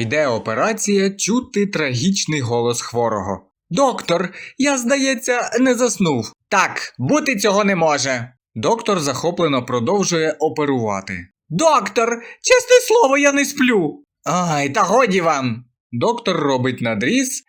Йде операція, чути трагічний голос хворого. Доктор, я, здається, не заснув. Так, бути цього не може. Доктор захоплено продовжує оперувати. Доктор, чесне слово, я не сплю. Ай, та годі вам. Доктор робить надріз.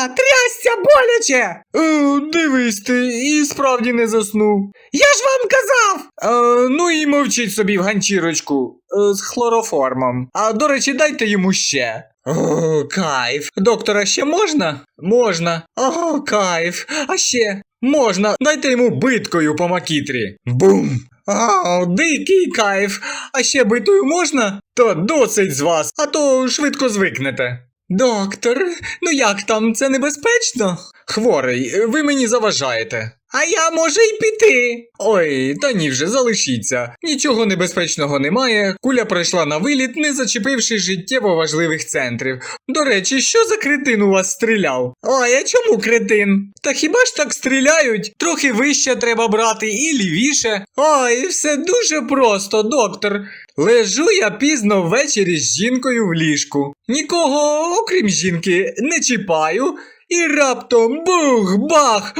А, трясся боляче. Е, дивись ти, і справді не заснув. Я ж вам казав. Е, ну і мовчіть собі в ганчірочку е, з хлороформом. А до речі, дайте йому ще. О, кайф. Доктора ще можна? Можна. О, кайф. А ще можна. Дайте йому биткою по макітрі. Бум. О, дикий кайф. А ще битою можна? То досить з вас, а то швидко звикнете. Доктор, ну як там, це небезпечно? Хворий, ви мені заважаєте. А я може й піти. Ой, та ні вже залишіться. Нічого небезпечного немає. Куля пройшла на виліт, не зачепивши життєво важливих центрів. До речі, що за кретин у вас стріляв? Ой, а чому кретин? Та хіба ж так стріляють? Трохи вище треба брати і лівіше. Ой, все дуже просто, доктор. Лежу я пізно ввечері з жінкою в ліжку. Нікого, окрім жінки, не чіпаю. І раптом бух, бах!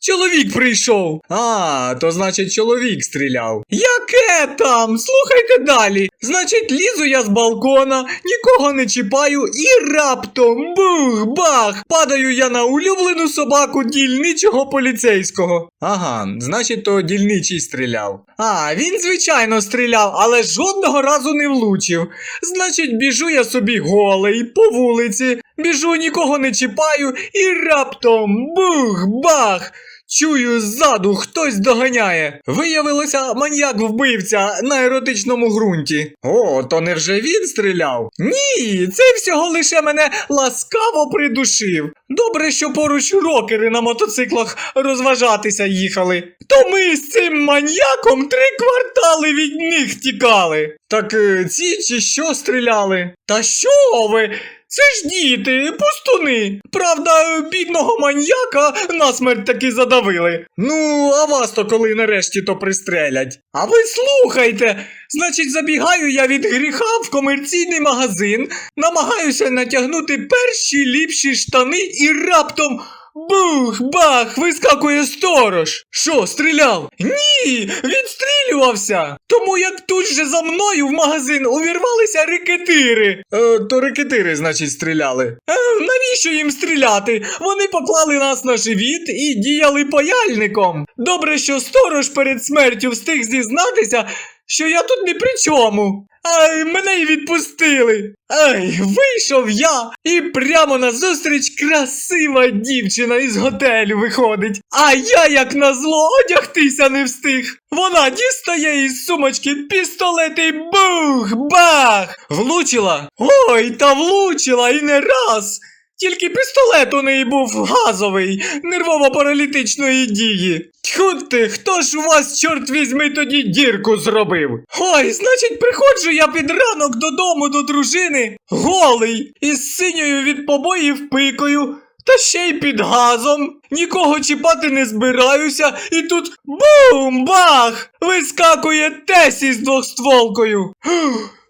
Чоловік прийшов. А, то значить чоловік стріляв. Яке там? Слухайте далі. Значить, лізу я з балкона, нікого не чіпаю, і раптом бух, бах! Падаю я на улюблену собаку дільничого поліцейського. Ага, значить, то дільничий стріляв. А, він, звичайно, стріляв, але жодного разу не влучив. Значить, біжу я собі голий по вулиці, біжу, нікого не чіпаю, і раптом бух, бах! Чую ззаду, хтось доганяє. Виявилося маньяк вбивця на еротичному ґрунті. О, то невже він стріляв? Ні, це всього лише мене ласкаво придушив. Добре, що поруч рокери на мотоциклах розважатися їхали. То ми з цим маньяком три квартали від них тікали. Так е, ці чи що стріляли? Та що ви? Це ж діти, пустуни. Правда, бідного маньяка насмерть таки задавили. Ну, а вас то коли нарешті то пристрелять. А ви слухайте. Значить, забігаю я від гріха в комерційний магазин, намагаюся натягнути перші ліпші штани і раптом. Бух, бах, вискакує сторож. Що, стріляв? Ні, відстрілювався. Тому як тут же за мною в магазин увірвалися рекетири. Е, то рекетири, значить, стріляли. Е, навіщо їм стріляти? Вони поклали нас на живіт і діяли паяльником. Добре, що сторож перед смертю встиг зізнатися, що я тут ні при чому. Ай, мене й відпустили. Ай, вийшов я, і прямо назустріч красива дівчина із готелю виходить. А я, як назло, одягтися не встиг. Вона дістає із сумочки пістолет і бух, бах! Влучила? Ой, та влучила і не раз. Тільки пістолет у неї був газовий, нервово-паралітичної дії. Тьху ти, хто ж у вас, чорт візьми, тоді дірку зробив? Ой, значить, приходжу я під ранок додому до дружини, голий, із синьою від побоїв пикою. Та ще й під газом. Нікого чіпати не збираюся, і тут бум! Бах! Вискакує Тесі з двохстволкою.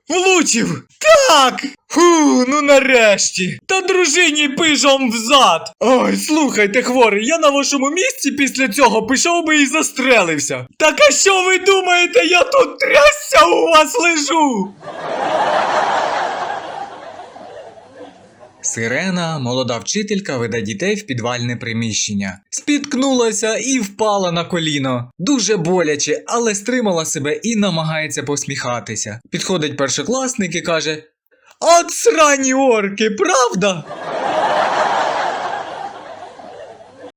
Влучив! Так! Фу, ну нарешті! Та дружині пижом взад! Ой, слухайте, хворий, я на вашому місці після цього пішов би і застрелився. Так а що ви думаєте, я тут трясся у вас лежу? Сирена, молода вчителька, веде дітей в підвальне приміщення. Спіткнулася і впала на коліно. Дуже боляче, але стримала себе і намагається посміхатися. Підходить першокласник і каже: От срані орки, правда?